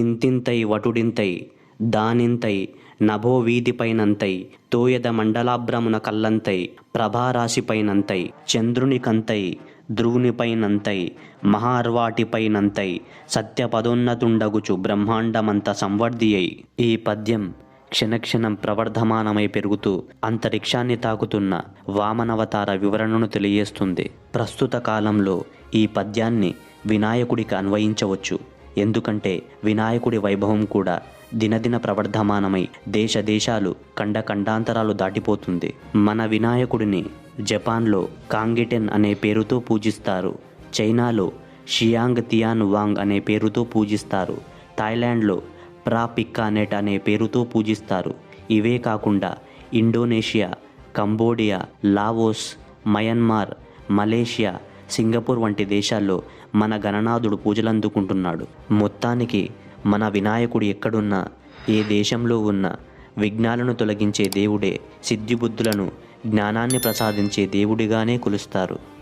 ఇంతింతై వటుడింతై దానింతై నభో వీధిపైనంతై తోయద మండలాభ్రమున కల్లంతై ప్రభారాశిపైనంతై చంద్రునికంతై ధ్రువునిపైనంతై మహార్వాటిపైనంతై సత్యపదోన్నతుండగుచు బ్రహ్మాండమంత సంవర్ధి అయి ఈ పద్యం క్షణక్షణం ప్రవర్ధమానమై పెరుగుతూ అంతరిక్షాన్ని తాకుతున్న వామనవతార వివరణను తెలియజేస్తుంది. ప్రస్తుత కాలంలో ఈ పద్యాన్ని వినాయకుడికి అన్వయించవచ్చు. ఎందుకంటే వినాయకుడి వైభవం కూడా దినదిన ప్రవర్ధమానమై దేశ దేశాలు ఖండ ఖండాంతరాలు దాటిపోతుంది. మన వినాయకుడిని జపాన్లో కాంగిటెన్ అనే పేరుతో పూజిస్తారు. చైనాలో షియాంగ్ తియాన్ వాంగ్ అనే పేరుతో పూజిస్తారు. థాయిలాండ్లో ప్రా పిక్కానెట్ అనే పేరుతో పూజిస్తారు. ఇవే కాకుండా Indonesia Cambodia Laos Myanmar Malaysia Singapore వంటి దేశాల్లో మన గణనాథుడు పూజలందుకుంటున్నాడు. మొత్తానికి మన వినాయకుడు ఎక్కడున్నా ఏ దేశంలో ఉన్నా విఘ్నాలను తొలగించే దేవుడే సిద్ధిబుద్ధులను జ్ఞానాన్ని ప్రసాదించే దేవుడిగానే కొలుస్తారు.